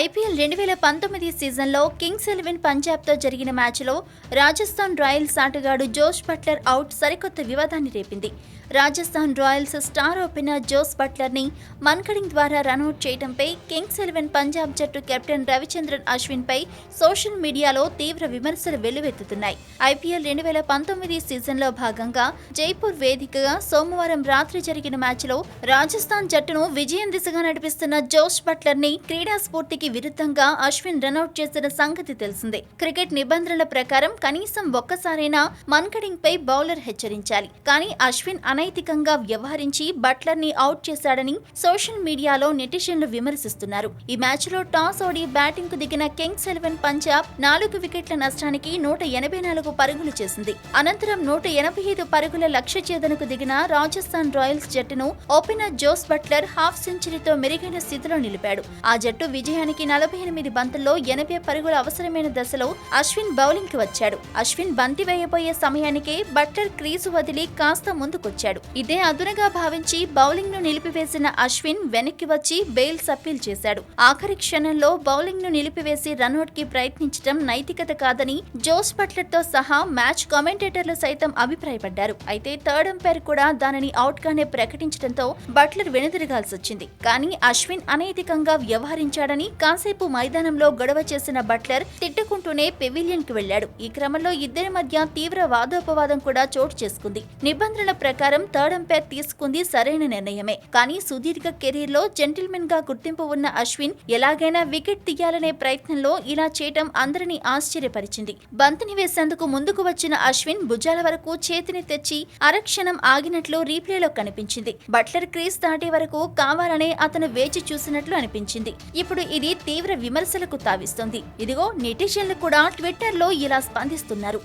IPL రెండు వేల పంతొమ్మిది సీజన్లో కింగ్స్ ఎలెవెన్ పంజాబ్తో జరిగిన మ్యాచ్లో రాజస్థాన్ రాయల్స్ ఆటగాడు జోష్ బట్లర్ అవుట్ సరికొత్త వివాదాన్ని రేపింది. Rajasthan Royals star opener Jos బట్లర్ని mankading ద్వారా రన్అట్ చేయడంపై కింగ్స్ ఎలెవెన్ పంజాబ్ జట్టు కెప్టెన్ రవిచంద్రన్ అశ్విన్పై సోషల్ మీడియాలో తీవ్ర విమర్శలు వెల్లువెత్తుతున్నాయి. ఐపీఎల్ రెండు వేల పంతొమ్మిది సీజన్లో భాగంగా జైపూర్ వేదికగా సోమవారం రాత్రి జరిగిన మ్యాచ్లో రాజస్థాన్ జట్టును విజయం దిశగా నడిపిస్తున్న జోష్ బట్లర్ని క్రీడా స్ఫూర్తికి విరుద్ధంగా అశ్విన్ రన్అట్ చేసిన సంగతి తెలిసిందే. క్రికెట్ నిబంధనల ప్రకారం కనీసం ఒక్కసారైనా మన్కడింగ్ పై బౌలర్ హెచ్చరించాలి. కానీ అశ్విన్ అనైతికంగా వ్యవహరించి బట్లర్ని అవుట్ చేశాడని సోషల్ మీడియాలో నెటిజన్లు విమర్శిస్తున్నారు. ఈ మ్యాచ్లో టాస్ ఓడి బ్యాటింగ్కు దిగిన కింగ్స్ ఎలెవెన్ పంజాబ్ నాలుగు వికెట్ల నష్టానికి నూట ఎనభై నాలుగు పరుగులు చేసింది. అనంతరం నూట ఎనభై ఐదు పరుగుల లక్ష్య ఛేదనకు దిగిన రాజస్థాన్ రాయల్స్ జట్టును ఓపెనర్ జోస్ బట్లర్ హాఫ్ సెంచరీతో మెరుగైన స్థితిలో నిలిపాడు. ఆ జట్టు విజయానికి నలభై ఎనిమిది బంతుల్లో ఎనభై పరుగుల అవసరమైన దశలో అశ్విన్ బౌలింగ్కి వచ్చాడు. అశ్విన్ బంతి వేయబోయే సమయానికే బట్లర్ క్రీజు వదిలి కాస్త ముందుకొచ్చాడు. ఇదే అదునుగా భావించి బౌలింగ్ను నిలిపివేసిన అశ్విన్ వెనక్కి వచ్చి బెయిల్స్ అప్పీల్ చేశాడు. ఆఖరి క్షణంలో బౌలింగ్ను నిలిపివేసి రన్అట్కి ప్రయత్నించడం నైతికత కాదని జోస్ బట్లర్తో సహా మ్యాచ్ కామెంటేటర్లు సైతం అభిప్రాయపడ్డారు. అయితే థర్డ్ అంపైర్ కూడా దానిని అవుట్ గానే ప్రకటించడంతో బట్లర్ వెనుదిరగాల్సి వచ్చింది. కానీ అశ్విన్ అనైతికంగా వ్యవహరించాడని కాసేపు మైదానంలో గొడవ చేసిన బట్లర్ తిట్టుకుంటూనే పెవిలియన్కి వెళ్ళాడు ఈ క్రమంలో ఇద్దరి మధ్య తీవ్ర వాదోపవాదం కూడా చోటు చేసుకుంది. నిబంధనల ప్రకారం థర్డ్ అంపైర్ తీసుకుంది సరైన నిర్ణయమే. కానీ సుదీర్ఘ కెరీర్లో జెంటిల్మెన్గా గుర్తింపు ఉన్న అశ్విన్ ఎలాగైనా వికెట్ తీయాలనే ప్రయత్నంలో ఇలా చేయటం అందరినీ ఆశ్చర్యపరిచింది. బంతిని వేసేందుకు ముందుకు వచ్చిన అశ్విన్ భుజాల వరకు చేతిని తెచ్చి అరక్షణం ఆగినట్లు రీప్లేలో కనిపించింది. బట్లర్ క్రీజ్ దాటే వరకు కావాలనే అతను వేచి చూసినట్లు అనిపించింది. ఇప్పుడు ఇది తీవ్ర విమర్శలకు తావిస్తుంది. ఇదిగో నెటిజన్లు కూడా ట్విట్టర్లో ఇలా స్పందిస్తున్నారు.